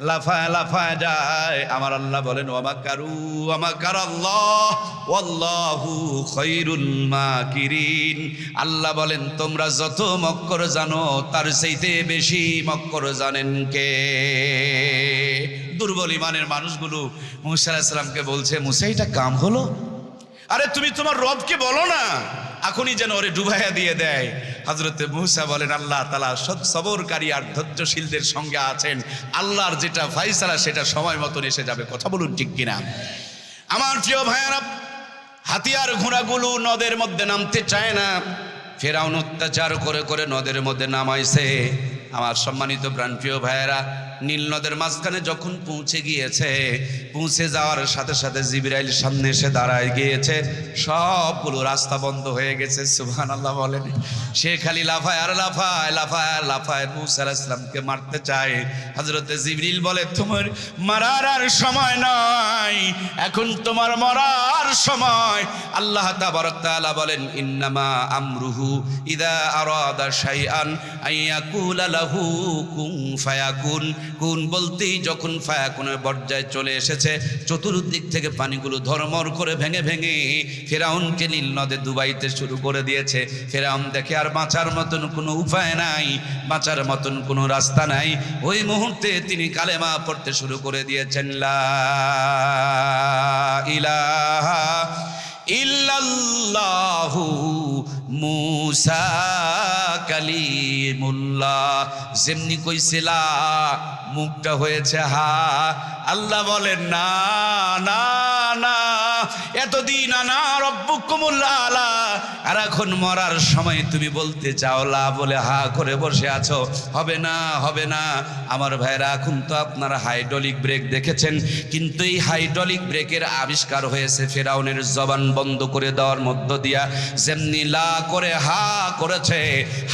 লাফায় লাফায় যায়। আমার আল্লাহ বলেন ওয়ামাকারু ওয়ামাকার আল্লাহ ওয়াল্লাহু খৈরুল মাকিরিন। আল্লাহ বলেন, তোমরা যত মক্কর জানো, তার চাইতে বেশি মক্কর জানেন কে? দুর্বল ইমানের মানুষগুলো মুসা সালামকে বলছে, মুসা, এটা কাম হলো? আরে, তুমি তোমার রবকে বলো না। এখনই যেন ওরে ডুবাইয়া দিয়ে দেয়। হজরতে মুসা বলেন, আল্লাহ তালা সবরকারী আর ধৈর্যশীলদের সঙ্গে আছেন। আল্লাহর যেটা ফাইসালা সেটা সময় মতন এসে যাবে। কথা বলুন ঠিক কিনা? আমার প্রিয় ভাইয়ারা, হাতিয়ার ঘোড়াগুলো নদের মধ্যে নামতে চায় না। ফেরাউন অত্যাচার করে করে নদের মধ্যে নামাইছে। আমার সম্মানিত প্রাণপ্রিয় ভাইয়েরা, নীল নদের মাঝখানে যখন পৌঁছে গিয়েছে পৌঁছে যাওয়ার সাথে সাথে জিবরাইল সামনে এসে দাঁড়ায় গিয়েছে। সবগুলো রাস্তা বন্ধ হয়ে গেছে সুবহান আল্লাহ বলেন। সে খালি লাফায়, আর লাফায় লাফায়, আর লাফায়। মুসা ইসলামকে মারতে চায়। হজরতে জিবরিল বলে, তোমার মারার আর সময় নয় এখন তোমার মরার সময়। আল্লাহ তাবারকালা বলেন, ইন্নামা আমরুহু ইদা আরাদা শাইআন আইয়াকুলা লাহু কুন ফায়াকুন। কুন বলতেই যখন ফায়াকুনের পর্যায়ে চলে এসেছে চতুর্দিক থেকে পানিগুলো ধর্মর করে ভেঙে ভেঙে ফেরাউনকে নীল নদে ডুবাইতে শুরু করে দিয়েছে। ফেরাউন দেখে আর বাঁচার মতন কোনো উপায় নাই, বাঁচার মতন কোনো রাস্তা নাই। ওই মুহূর্তে তিনি কালেমা পড়তে শুরু করে দিয়েছেন, লা ইলাহা ইল্লাল্লাহু মুসা কালিমুল্লাহ যেমনি কইছিলা মুখটা হয়েছে হা। আল্লাহ বলেন না না না। এতদিন আনা রব্বুকুমুল্লাহ আলা। আর এখন মরার সময় তুমি বলতে চাও, লা বলে হা করে বসে আছো। হবে না হবে না। আমার ভাইরা এখন তো আপনারা হাইড্রোলিক ব্রেক দেখেছেন। কিন্তু এই হাইড্রোলিক ব্রেকের আবিষ্কার হয়েছে ফেরাউনের জবান বন্ধ করে দেওয়ার মধ্য দিয়া। যেমনি লা করে হা করেছে,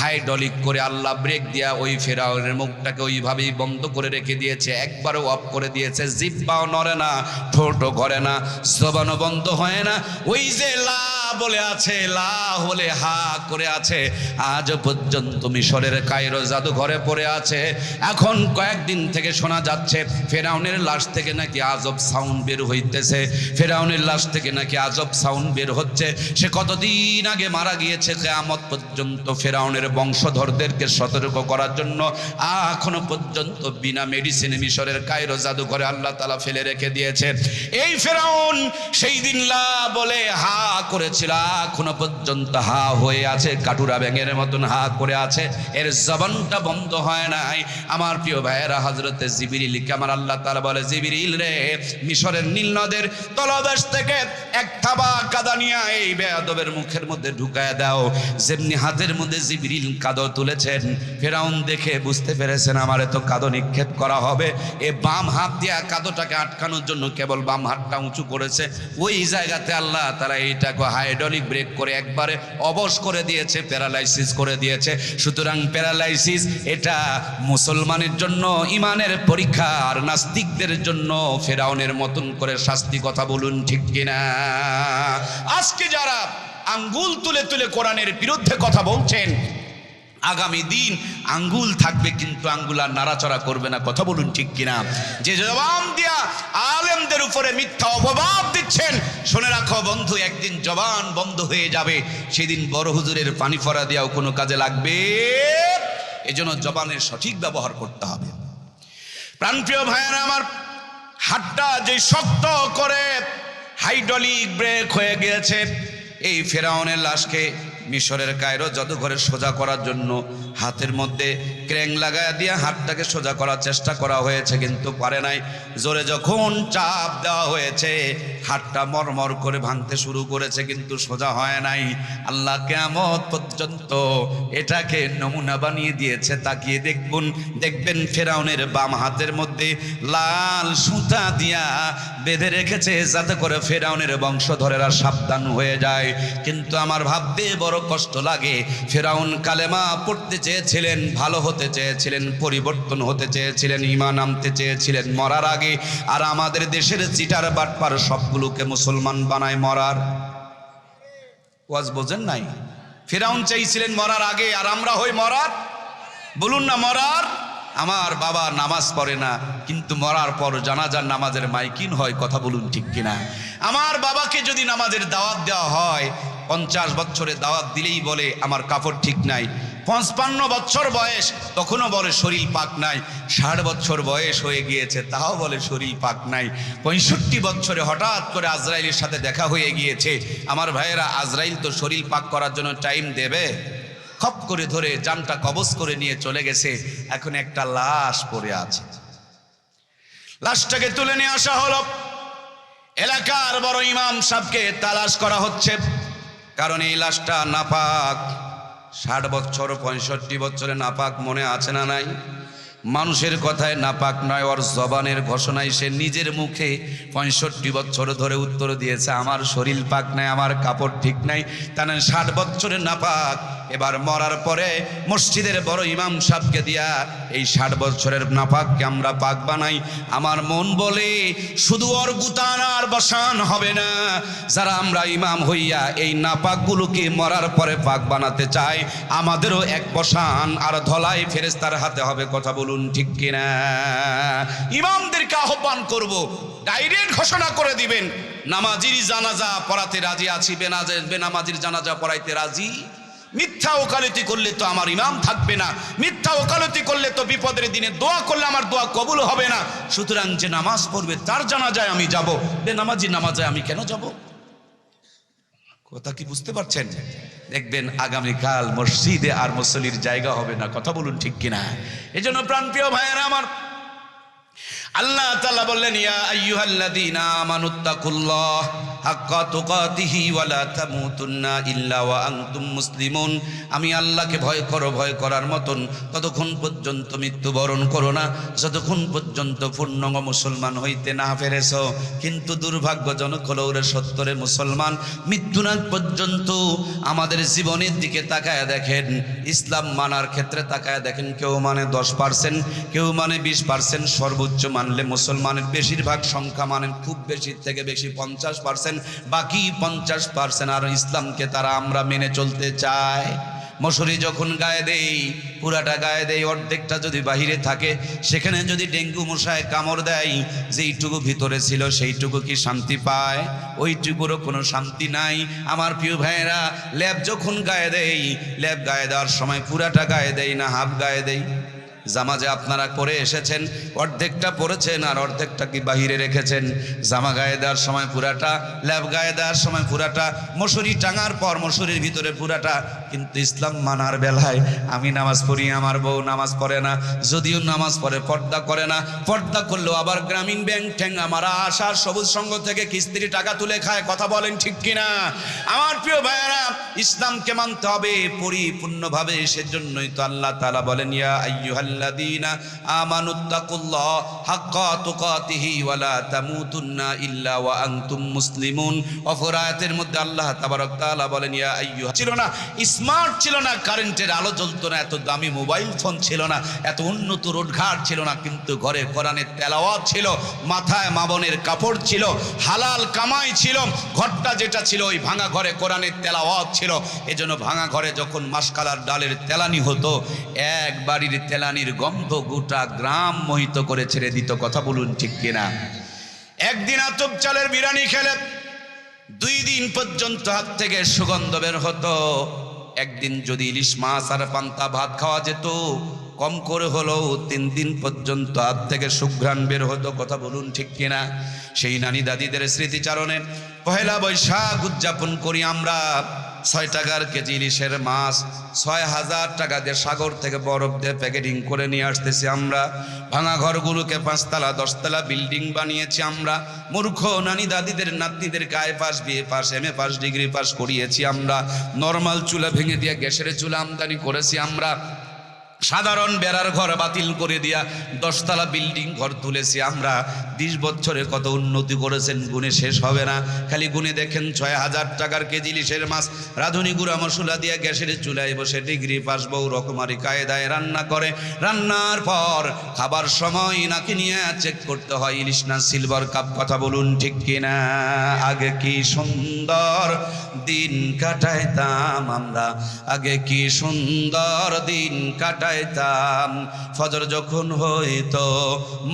হাইড্রোলিক করে আল্লাহ ব্রেক দিয়া ওই ফেরাউনের মুখটাকে ওইভাবেই বন্ধ করে রেখে দিয়েছে। একবারও অফ করে দিয়েছে। জিব্বাও নড়ে না, ঠোঁটও ঘরে না, জবানও বন্ধ হয় না। ওই যে লা বলে আছে, লা হলে হা করে আছে। আজ পর্যন্ত মিশরের কায়রো জাদুঘরে পড়ে আছে। এখন কয়েকদিন থেকে শোনা যাচ্ছে, ফেরাউনের লাশ থেকে নাকি আজব সাউন্ড বের হইতেছে। ফেরাউনের লাশ থেকে নাকি আজব সাউন্ড বের হচ্ছে। সে কতদিন আগে মারা গিয়েছে, কেয়ামত পর্যন্ত ফেরাউনের বংশধরদেরকে সতর্ক করার জন্য। এখনও পর্যন্ত বিনা মেডিসিনে মিশরের কায়রো জাদুঘরে আল্লাহ তালা ফেলে রেখে দিয়েছে এই ফেরাউন সেই দিন লা বলে হা করেছিল এখনও পর্যন্ত হা হয়ে আছে, কাটুরা ব্যাঙের মতন হা করে আছে, এর জবানটা বন্ধ হয় নাই। আমার প্রিয় ভাইয়েরা হজরতে জিবিরিলকে আমার আল্লাহ তালা বলে, জিবিরিল রে, মিশরের নীল নদের তলদেশ থেকে এক থাবা কাদা নিয়ে এই বেয়াদবের মুখের মধ্যে ঢুকায় দাও। যেমনি হাতের মধ্যে জিবিরিল কাদো তুলেছেন, ফেরাউন দেখে বুঝতে পেরেছেন, আমার এত কাদো নিক্ষেপ করা হবে। এ বাম হাত দিয়া কাদোটাকে আটকানোর জন্য কেবল বাম হাতটা উঁচু করেছে। ওই জায়গাতে আল্লাহ তারা এইটাকে হাইড্রোলিক ব্রেক করে একবারে অবশ করে দিয়েছে, প্যারালাইসিস করে দিয়েছে। সুতরাং প্যারালাইসিস এটা মুসলমানের জন্য ইমানের পরীক্ষা, আর নাস্তিকদের জন্য ফেরাউনের মতন করে শাস্তি কথা বলুন ঠিক কিনা? আজকে যারা আঙ্গুল তুলে তুলে কোরআনের বিরুদ্ধে কথা বলছেন আগামী দিন আঙ্গুল থাকবে কিন্তু আঙ্গুল আর নাড়াচড়া করবে না। কথা বলুন ঠিক কিনা? যে জবাব দিয়া আলেমদের উপরে মিথ্যা অপবাদ দিচ্ছেন, শুনে রাখো বন্ধু, একদিন জবান বন্ধ হয়ে যাবে। সেদিন বড় হুজুরের পানি ফরা দেওয়াও কোনো কাজে লাগবে। এজন্য জবানের সঠিক ব্যবহার করতে হবে। প্রাণপ্রিয় ভাইয়েরা, আমার হাতটা যে শক্ত করে হাইড্রোলিক ব্রেক হয়ে গিয়েছে, এই ফেরাউনের লাশকে মিশরের কায়রো জাদুঘরে সোজা করার জন্য হাতের মধ্যে ক্র্যাং লাগায় দিয়ে হাতটাকে সোজা করার চেষ্টা করা হয়েছে, কিন্তু পারে নাই। জোরে যখন চাপ দেওয়া হয়েছে, হাতটা মরমর করে ভাঙতে শুরু করেছে, কিন্তু সোজা হয় নাই। আল্লাহ কেমত পর্যন্ত এটাকে নমুনা বানিয়ে দিয়েছে। তাকিয়ে দেখুন দেখবেন ফেরাউনের বাম হাতের মধ্যে লাল সুতা দিয়া বেঁধে রেখেছে, যাতে করে ফেরাউনের বংশধরেরা সাবধান হয়ে যায়। কিন্তু আমার ভাবতে বড় কষ্ট লাগে, ফেরাউন কালেমা পড়তে চেয়েছিলেন, ভালো হতে চেয়েছিলেন, পরিবর্তন হতে চেয়েছিলেন ইমান আনতে চেয়েছিলেন, মরার আগে। আর আমাদের দেশের চিটার বাটপার সবগুলোকে মুসলমান বানায় মরার। ওয়াজ বোঝেন নাই? ফেরাউন চাইছিলেন মরার আগে, আর আমরা হই মরার? বলুন না মরার? আমার বাবা নামাজ পড়ে না, কিন্তু মরার পর জানাজার নামাজের মাইকিন হয়, কথা বলুন ঠিক কিনা? আমার বাবাকে যদি নামাজের দাওয়াত দেওয়া হয়, পঞ্চাশ বছরে দাওয়াত দিলেই বলে, আমার কাপড় ঠিক নাই পঞ্চান্ন বছর বয়স, তখনও বলে শরীর পাক নাই। ষাট বছর বয়স হয়ে গিয়েছে, তাও বলে শরীর পাক নাই। পঁয়ষট্টি বছরে হঠাৎ করে আজরাইলের সাথে দেখা হয়ে গিয়েছে। আমার ভাইয়েরা, আজরাইল তো শরীর পাক করার জন্য টাইম দেবে। খপ করে ধরে জানটা কবজ করে নিয়ে চলে গেছে। এখন একটা লাশ পড়ে আছে। লাশটাকে তুলে নিয়ে আসা হলো। এলাকার বড় ইমাম সাহেবকে তালাশ করা হচ্ছে। কারণ এই লাশটা নাপাক। ষাট বছর, পঁয়ষট্টি বছরে নাপাক মনে আছে না নাই? মানুষের কথায় নাপাক নয়, ওর জবানের ঘোষণায় সে নিজের মুখে পঁয়ষট্টি বছর ধরে উত্তর দিয়েছে, আমার শরীর পাক নাই, আমার কাপড় ঠিক নাই। তাহলে ষাট বছরে নাপাক এবার মরার পরে মসজিদের বড় ইমাম সাহেবকে দিয়া এই ষাট বছরের নাপাককে আমরা পাক বানাই। আমার মন বলে শুধু ওর গুতান আর বসান হবে না। যারা আমরা ইমাম হইয়া এই নাপাকগুলোকে মরার পরে পাক বানাতে চাই, আমাদেরও এক বসান আর ধলাই ফেরেস্তার হাতে হবে কথা বলুন ঠিক কিনা? ইমামদেরকে আহ্বান করব, ডাইরেক্ট ঘোষণা করে দিবেন, নামাজির জানাজা পড়াতে রাজি আছি, বেনাজে বেনামাজির জানাজা পড়াইতে রাজি? মিথ্যা ওকালতি করলে তো আমার ইমাম থাকবে না। মিথ্যা ওকালতি করলে তো বিপদের দিনে দোয়া করলে আমার দোয়া কবুল হবে না। সুতরাং যে নামাজ পড়বে, তার জানাজায় আমি যাব। বেনামাজি নামাজে আমি কেন যাব? কথা কি বুঝতে পারছেন? দেখবেন আগামীকাল মসজিদে আর মুসল্লির জায়গা হবে না। কথা বলুন ঠিক কিনা? এই জন্য প্রাণপ্রিয় ভাইয়েরা আমার, আল্লাহ বললেন, ইয়া আইয়ুহাল্লাযীনা আমানুত্তাকুল্লাহ আমি আল্লাহকে ভয় করো, ভয় করার মতন ততক্ষণ পর্যন্ত মৃত্যুবরণ করো না, যতক্ষণ পর্যন্ত পূর্ণঙ্গ মুসলমান হইতে না পেরেছ। কিন্তু দুর্ভাগ্যজনক হলো ওরে সত্তরে মুসলমান। মৃত্যুনাথ পর্যন্ত আমাদের জীবনের দিকে তাকায় দেখেন। ইসলাম মানার ক্ষেত্রে তাকায় দেখেন, কেউ মানে দশ পার্সেন্ট, কেউ মানে বিশ পার্সেন্ট। সর্বোচ্চ মানলে মুসলমানের বেশিরভাগ সংখ্যা মানেন খুব বেশি থেকে বেশি পঞ্চাশ পার্সেন্ট। বাকি পঞ্চাশ পার্সেন্ট আর ইসলামকে তারা আমরা মেনে চলতে চাই। মশুরি যখন গায়ে দেই, পুরাটা গায়ে দেই, অর্ধেকটা যদি বাহিরে থাকে, সেখানে যদি ডেঙ্গু মশায় কামড় দেয়, যেইটুকু ভিতরে ছিল সেইটুকু কি শান্তি পায়? ওইটুকুরও কোনো শান্তি নাই। আমার প্রিয় ভাইয়েরা, ল্যাব যখন গায়ে দেই, ল্যাব গায়ে দেওয়ার সময় পুরাটা গায়ে দেই না হাফ গায়ে দেই। জামা যে আপনারা পরে এসেছেন, অর্ধেকটা পরেছেন আর অর্ধেকটা কি বাহিরে রেখেছেন? জামা গায়ে দেওয়ার সময় পুরাটা, ল্যাব গায়ে দেওয়ার সময় পুরাটা, মশুরি টাঙার পর মশুরির ভিতরে পুরাটা কিন্তু ইসলাম মানার বেলায় আমি নামাজ পড়ি, আমার বউ নামাজ পড়ে না, যদিও নামাজ পড়ে, পর্দা করে না। পর্দা করলেও আবার গ্রামীণ ব্যাংক ঠ্যাং আমার আশার সবুজ সংঘ থেকে কিস্তির টাকা তুলে খায়, কথা বলেন ঠিক কিনা? আমার প্রিয় ভাইয়েরা, ইসলামকে মানতে হবে পরিপূর্ণভাবে, সেজন্যই তো আল্লাহ তাআলা বলেন, ইয়া আইয়ুহাল্লাযীনা আমানুত্তাকুল্লাহ হাক্কা তুকাতিহি ওয়া লা তামুতুন্না ইল্লা ওয়া আনতুম মুসলিমুন। অপর মধ্যে আল্লাহ তাবারক তাআলা বলেন, ইয়া আইয়ুহা ছিল না স্মার্ট ছিল না, কারেন্টের আলো জ্বলতো না, এত দামি মোবাইল ফোন ছিল না, এত উন্নত রোডঘাট ছিল না, কিন্তু ঘরে কোরআনের তেলাওয়াত ছিল, মাথায় মাবনের কাপড় ছিল, হালাল কামাই ছিল, ঘরটা যেটা ছিল ওই ভাঙা ঘরে কোরআনের তেলাওয়াত ছিল। এজন্য ভাঙা ঘরে যখন মাসকালার ডালের তেলানি হতো, এক বাড়ির তেলানির গন্ধ গোটা গ্রাম মোহিত করে ছেড়ে দিত, কথা বলুন ঠিক কিনা? একদিন আতপ চালের বিরানি খেলে, দুই দিন পর্যন্ত হাত থেকে সুগন্ধ বের হতো। একদিন যদি ইলিশ মাছ আর পান্তা ভাত খাওয়া যেত, কম করে হলেও তিন দিন পর্যন্ত হাত থেকে সুঘ্রাণ বের হতো, কথা বলুন ঠিক কিনা? সেই নানি দাদিদের স্মৃতিচারণে পহেলা বৈশাখ উদযাপন করি আমরা। ছয় টাকার কেজি ইলিশের মাছ, ছয় হাজার টাকা দিয়ে সাগর থেকে বরফ দিয়ে প্যাকেটিং করে নিয়ে আসতেছি আমরা। ভাঙা ঘরগুলোকে পাঁচতলা, দশতলা বিল্ডিং বানিয়েছি আমরা। মূর্খ নানি দাদিদের নাতনিদের গায়ে পাশ বিয়ে পাশ, এম এ পাশ, ডিগ্রি পাশ করিয়েছি আমরা। নর্মাল চুলা ভেঙে দিয়ে গ্যাসের চুলা আমদানি করেছি আমরা। সাধারণ বেড়ার ঘর বাতিল করে দিয়া দশতলা বিল্ডিং ঘর তুলেছি। আমরা বিশ বছরে কত উন্নতি করেছেন, গুণে শেষ হবে না। খালি গুণে দেখেন ছয় হাজার টাকার কেজি লিশের মাছ। রাঁধুনি গুঁড়া মশলা দিয়া গ্যাসের চুলায় বসে ডিগ্রি পাস বউ রকমারি কায়দায় রান্না করে। রান্নার পর খাবার সময় নাকি নিয়ে চেক করতে হয়, ইলিশ না সিলভার কাপ, কথা বলুন ঠিক কিনা? আগে কি সুন্দর দিন কাটাইতাম আমরা? আগে কি সুন্দর দিন কাটাইতাম কাটাইতাম ফজর যখন হইত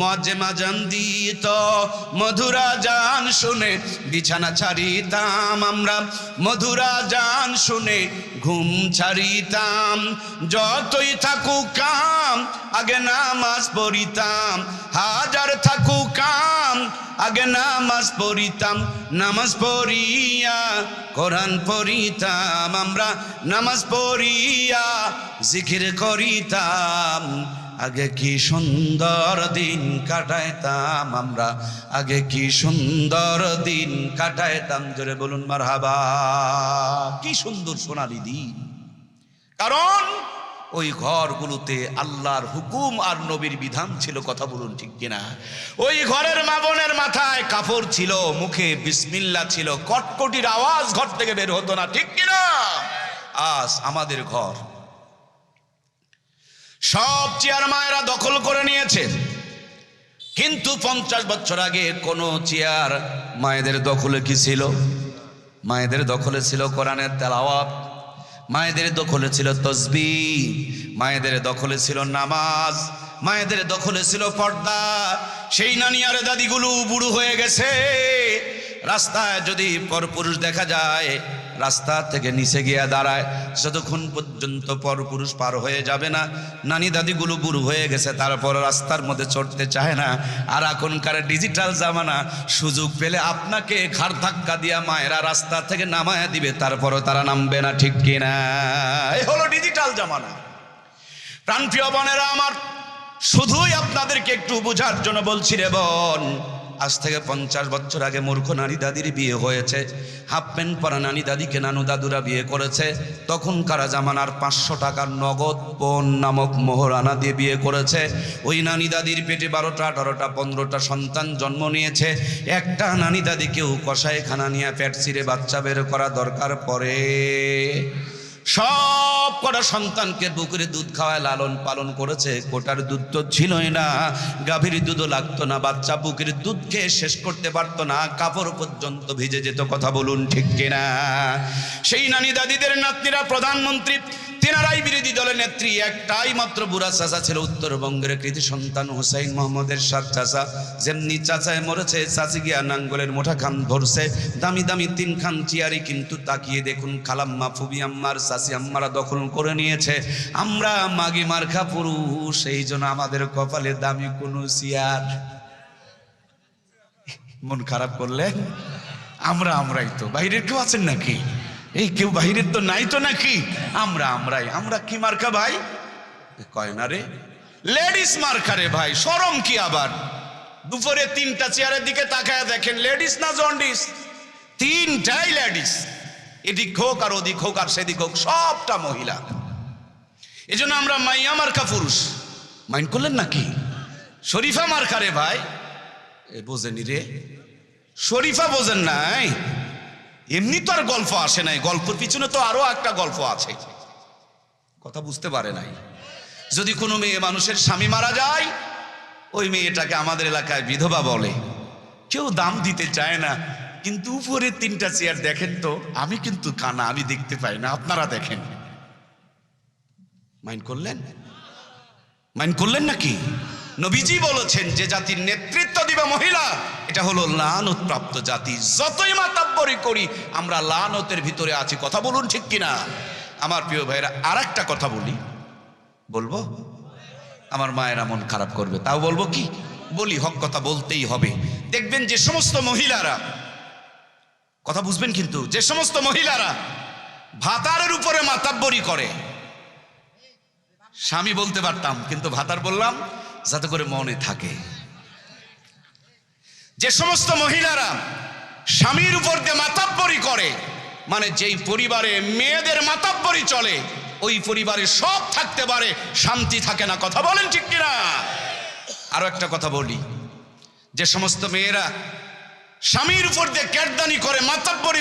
মজে মাজান দিত মধুরা যান শুনে বিছানা ছাড়িতাম আমরা। মধুরা জান শুনে ঘুম ছাড়িতাম। যতই থাকুক কাম, আগে নামাজ পড়িতাম। হাজার থাকুক কাম আগে নামাজ পড়িতাম, নামাজ পড়িয়া, কোরআন পড়িতাম, আমরা নামাজ পড়িয়া জিকির করিতাম। আগে কি সুন্দর দিন কাটাইতাম আমরা, আগে কি সুন্দর দিন কাটাইতাম, জোরে বলুন মার হাবা কি সুন্দর সোনালি দিন। কারণ ওই ঘরগুলোতে আল্লাহর হুকুম আর নবীর বিধান ছিল, কথা বলুন ঠিক কিনা? ওই ঘরের মাবনের মাথায় কাপড় ছিল, মুখে বিসমিল্লা ছিল, কটকটির আওয়াজ ঘর থেকে বের হতো না, ঠিক কিনা? আজ আমাদের ঘর। সব চেয়ার মায়েরা দখল করে নিয়েছে। কিন্তু পঞ্চাশ বছর আগে কোনো চেয়ার মায়েদের দখলে কি ছিল? মায়েদের দখলে ছিল কোরআনের তেলাওয়াত। মায়েদের দখলে ছিল তসবি মায়েদের দখলে ছিল নামাজ, মায়েদের দখলে ছিল পর্দা। সেই নানি আর দাদিগুলো বুড়ো হয়ে গেছে। রাস্তায় যদি পরপুরুষ দেখা যায় রাস্তা থেকে নিচে গিয়ে দাঁড়ায়। যতক্ষণ পর্যন্ত পরপুরুষ পার হয়ে যাবে না, নানি দাদিগুলো বুড়ো হয়ে গেছে, তারপর রাস্তার মধ্যে চড়তে চায় না। আর এখনকার ডিজিটাল জামানা, সুযোগ পেলে আপনাকে ঘাড় ধাক্কা দিয়া মায়েরা রাস্তা থেকে নামায় দিবে, তারপরও তারা নামবে না, ঠিক কিনা? এই হলো ডিজিটাল জামানা। প্রাণপ্রিয় বোনেরা আমার, শুধুই আপনাদেরকে একটু বোঝার জন্য বলছি রে বোন আজ থেকে পঞ্চাশ বছর আগে মূর্খ নারী দাদির বিয়ে হয়েছে। হাফ প্যান্ট পরা নানি দাদিকে নানু দাদুরা বিয়ে করেছে। তখনকার জামানার পাঁচশো টাকার নগদ পণ নামক মোহরানা দিয়ে বিয়ে করেছে। ওই নানি দাদির পেটে বারোটা, আঠারোটা, পনেরোটা সন্তান জন্ম নিয়েছে। একটা নানি দাদিকেও কষায় খানা নিয়ে পেট ছিঁড়ে বাচ্চা বের করা দরকার পড়ে। সব কটা সন্তানকে বুকুরে দুধ খাওয়ায় লালন পালন করেছে। কোটার দুধ তো ছিলই না, গাভীর দুধও লাগতো না, বাচ্চা বুকের দুধ খেয়ে শেষ করতে পারতো না, কাপড় পর্যন্ত ভিজে যেত, কথা বলুন ঠিক কিনা? সেই নানি দাদিদের নাতনিরা প্রধানমন্ত্রী তেনারাই বিরোধী দলের নেত্রী। একটাই মাত্র বুড়া চাচা ছিল উত্তরবঙ্গের কৃতি সন্তান হুসাইন মোহাম্মদের সাত চাচা। যেমনি চাচায় মরেছে, চাচি গিয়া নাঙ্গলের মোটা খান ধরছে দামি দামি তিন খান চিয়ারি কিন্তু তাকিয়ে দেখুন খালাম্মা, ফুবি আম্মার চাচি আম্মারা দখল করে নিয়েছে। আমরা মাগি মার্খা পুরুষ, এই জন্য আমাদের কপালে দামি কোনো চেয়ার মন খারাপ করলে? আমরা আমরাই তো। বাইরের কেউ আছেন নাকি? এই কেউ বাহিরের তো নাই তো নাকি? আমরা, আমরাই। আমরা কি মার্কা ভাই? কয় না রে? লেডিস মার্কা রে ভাই, সরম কি আবার? দুপুরে তিনটা চেয়ারের দিকে তাকায় দেখেন লেডিস না জন্ডিস তিনটাই লেডিস এদিক হোক আর ওদিক হোক আর সেদিক হোক, সবটা মহিলা। এই জন্য আমরা মাইয়া মার্কা পুরুষ। মাইন্ড করলেন নাকি? শরীফা মার্কা রে ভাই? বোঝেনি রে। শরীফা বোঝেন নাই? এমনি তো আর গল্প আসে নাই। গল্পের পিছনে তো আরও একটা গল্প আছে। কথা বুঝতে পারে নাই। যদি কোনো মেয়ে মানুষের স্বামী মারা যায়, ওই মেয়েটাকে আমাদের এলাকায় বিধবা বলে। কেউ দাম দিতে চায় না, কিন্তু উপরে তিনটা চেয়ার দেখেন তো, আমি কিন্তু কানা, আমি দেখতে পাই না, আপনারা দেখেন। মাইন্ড করলেন? মাইন্ড করলেন নাকি? নবীজি বলেছেন, যে জাতির নেতৃত্ব দিবে মহিলা, এটা হলো লানত প্রাপ্ত জাতি। যতই মাতাব্বরি করি, আমরা লানতের ভিতরে আছি। কথা বলুন ঠিক কিনা? আমার প্রিয় ভাইরা আর একটা কথা বলি। বলব? আমার মায়েরা মন খারাপ করবে, তাও বলব কি? বলি, হক কথা বলতেই হবে। দেখবেন যে সমস্ত মহিলারা, কথা বুঝবেন কিন্তু, যে সমস্ত মহিলারা ভাতারের উপরে মাতাব্বরি করে। স্বামী বলতে পারতাম, কিন্তু ভাতার বললাম যাতে করে মনে থাকে। যে সমস্ত মহিলারা স্বামীর উপর দিয়ে মাতাব্বরি করে মানে যেই পরিবারে মেয়েদের মাতাব্বরি চলে, ওই পরিবারে সব থাকতে পারে, শান্তি থাকে না। কথা বলেন ঠিক কিনা? আরও একটা কথা বলি। যে সমস্ত মেয়েরা স্বামীর উপর দিয়ে ক্যাটদানি করে, মাতাব্বরি